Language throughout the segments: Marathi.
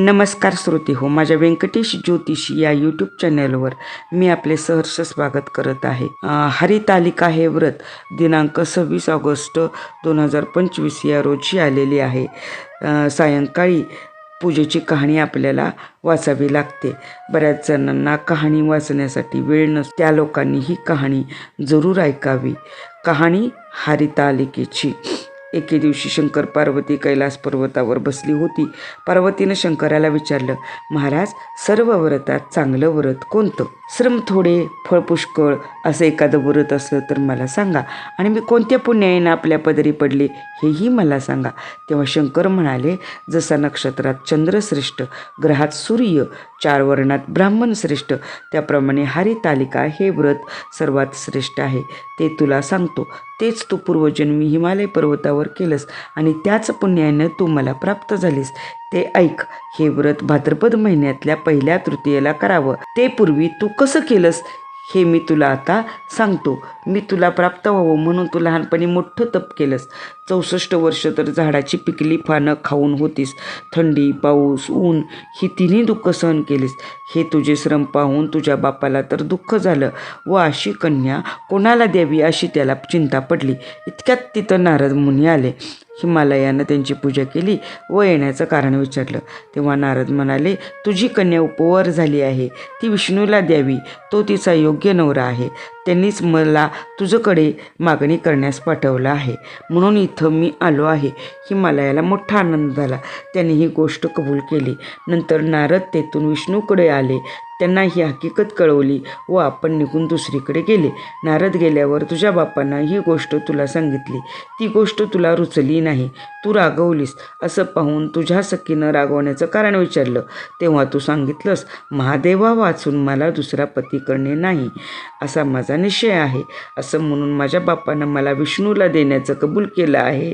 नमस्कार श्रोते हो माझ्या व्यंकटेश ज्योतिषी या यूट्यूब चॅनलवर मी आपले सहर्ष स्वागत करत आहे. हरितालिका हे व्रत दिनांक सव्वीस ऑगस्ट दोन हजार पंचवीस या रोजी आलेली आहे. सायंकाळी पूजेची कहाणी आपल्याला वाचावी लागते. बऱ्याच जणांना कहाणी वाचण्यासाठी वेळ नस त्या लोकांनी ही कहाणी जरूर ऐकावी. कहाणी हरितालिकेची. एके दिवशी शंकर पार्वती कैलास पर्वतावर बसली होती. पार्वतीनं शंकराला विचारलं महाराज सर्व व्रतात चांगलं व्रत कोणतं? श्रम थोडे फळ पुष्कळ असं एखादं व्रत असलं तर मला सांगा. आणि मी कोणत्या पुण्याईनं आपल्या पदरी पडले हेही मला सांगा. तेव्हा शंकर म्हणाले जसा नक्षत्रात चंद्रश्रेष्ठ ग्रहात सूर्य चार वर्णात ब्राह्मण श्रेष्ठ. त्याप्रमाणे हरितालिका हे व्रत सर्वात श्रेष्ठ आहे. ते तुला सांगतो. तेच तू पूर्वजन्मी हिमालय पर्वतावर केलंस आणि त्याच पुण्यानं तू मला प्राप्त झालीस. ते ऐक. हे व्रत भाद्रपद महिन्यातल्या पहिल्या तृतीयेला करावं. ते पूर्वी तू कसं केलंस? हे मी तुला आता सांगतो. मी तुला प्राप्त व्हावं म्हणून तू लहानपणी मोठं तप केलंस. चौसष्ट वर्ष तर झाडाची पिकली फानं खाऊन होतीस. थंडी पाऊस ऊन ही तिन्ही दुःख सहन केलीस. हे तुझे श्रम पाहून तुझ्या बापाला तर दुःख झालं. व अशी कन्या कोणाला द्यावी अशी त्याला चिंता पडली. इतक्यात तिथं नारद मुनी आले. हिमालयानं त्यांची पूजा केली व येण्याचं कारण विचारलं. तेव्हा नारद म्हणाले तुझी कन्या उपवर झाली आहे. ती विष्णूला द्यावी. तो तिचा योग्य नवरा आहे. त्यांनीच मला तुझ्याकडे मागणी करण्यास पाठवलं आहे. म्हणून इथं मी आलो आहे की मला याला मोठा आनंद झाला. त्यांनी ही गोष्ट कबूल केली. नंतर नारद तेथून विष्णूकडे आले. त्यांना ही हकीकत कळवली व आपण निघून दुसरीकडे गेले. नारद गेल्यावर तुझ्या बापांना ही गोष्ट तुला सांगितली. ती गोष्ट तुला रुचली नाही. तू रागवलीस. असं पाहून तुझ्या सखीनं रागवण्याचं कारण विचारलं. तेव्हा तू सांगितलंस महादेवा वाचून मला दुसरा पती करणे नाही. असा माझा निश्चय आहे. असं म्हणून माझ्या बापानं मला विष्णूला देण्याचं कबूल केलं आहे.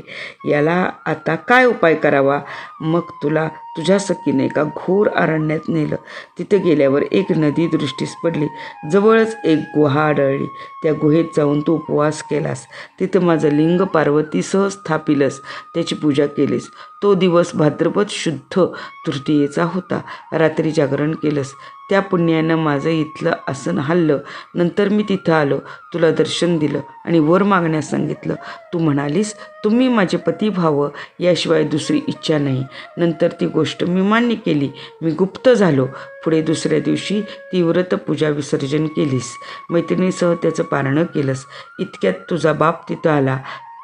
याला आता काय उपाय करावा? मग तुला तुझ्या सखीने एका घोर अरण्यात नेलं. तिथे गेल्यावर एक नदी दृष्टीस पडली. जवळच एक गुहा आढळली. त्या गुहेत जाऊन तू उपवास केलास. तिथं माझं लिंग पार्वतीसह स्थापिलस. त्याची पूजा केलीस. तो दिवस भाद्रपद शुद्ध तृतीयेचा होता. रात्री जागरण केलंस. त्या पुण्यानं माझं इथलं आसन हल्लं नंतर मी तिथं आलो. तुला दर्शन दिलं आणि वर मागण्यास सांगितलं. तू म्हणालीस तुम्ही माझे पती व्हावं. याशिवाय दुसरी इच्छा नाही. नंतर ती गोष्ट मी मान्य केली. मी गुप्त झालो. पुढे दुसऱ्या दिवशी ती व्रत पूजा विसर्जन केलीस. मैत्रिणीसह त्याचं पारणं केलंस. इतक्यात तुझा बाप तिथं आला.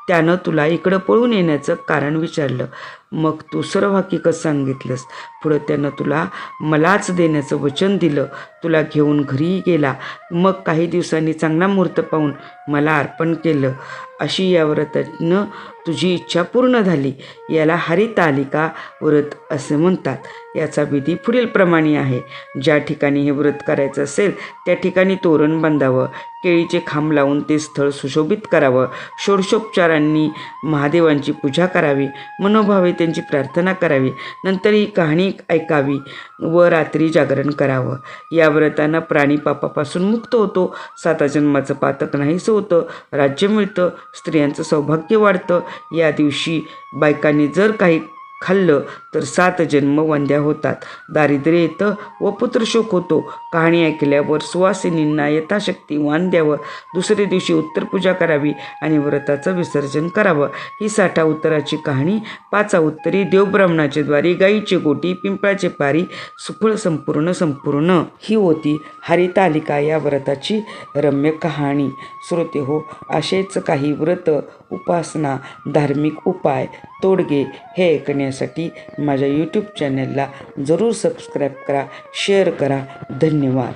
त्यानं तुला इकडं पळून येण्याचं कारण विचारलं. मग तू सर्व हकीकत सांगितलंस. पुढं त्यानं तुला मलाच देण्याचं वचन दिलं. तुला घेऊन घरी गेला. मग काही दिवसांनी चांगला मुहूर्त पाहून मला अर्पण केलं. अशी या व्रतानं तुझी इच्छा पूर्ण झाली. याला हरितालिका व्रत असे म्हणतात. याचा विधी पुढीलप्रमाणे आहे. ज्या ठिकाणी हे व्रत करायचं असेल त्या ठिकाणी तोरण बांधावं केळीचे खांब लावून ते स्थळ सुशोभित करावं षोडशोपचारांनी महादेवांची पूजा करावी मनोभावे त्यांची प्रार्थना करावी. नंतर ही कहाणी ऐकावी व रात्री जागरण करावं. या व्रतानं प्राणी पापापासून मुक्त होतो. साता जन्माचं पातक नाहीसं होतं. राज्य मिळतं. स्त्रियांचं सौभाग्य वाढतं. या दिवशी बायकांनी जर काही खाल्लं तर सात जन्म वंद्या होतात. दारिद्र्य येतं व पुत्रशोक होतो. कहाणी ऐकल्यावर सुवासिनींना यथाशक्ती वान द्यावं. दुसऱ्या दिवशी उत्तरपूजा करावी आणि व्रताचं विसर्जन करावं. ही साठा उत्तराची कहाणी. पाचा उत्तरी देवब्राह्मणाचे द्वारी गाईचे गोटी पिंपळाचे पारी सुफळ संपूर्ण संपूर्ण. ही होती हरितालिका या व्रताची रम्य कहाणी. श्रोते हो असेच काही व्रत उपासना धार्मिक उपाय तोडगे हे ऐकण्यासाठी माझ्या यूट्यूब चॅनलला जरूर सबस्क्राईब करा शेअर करा. धन्यवाद.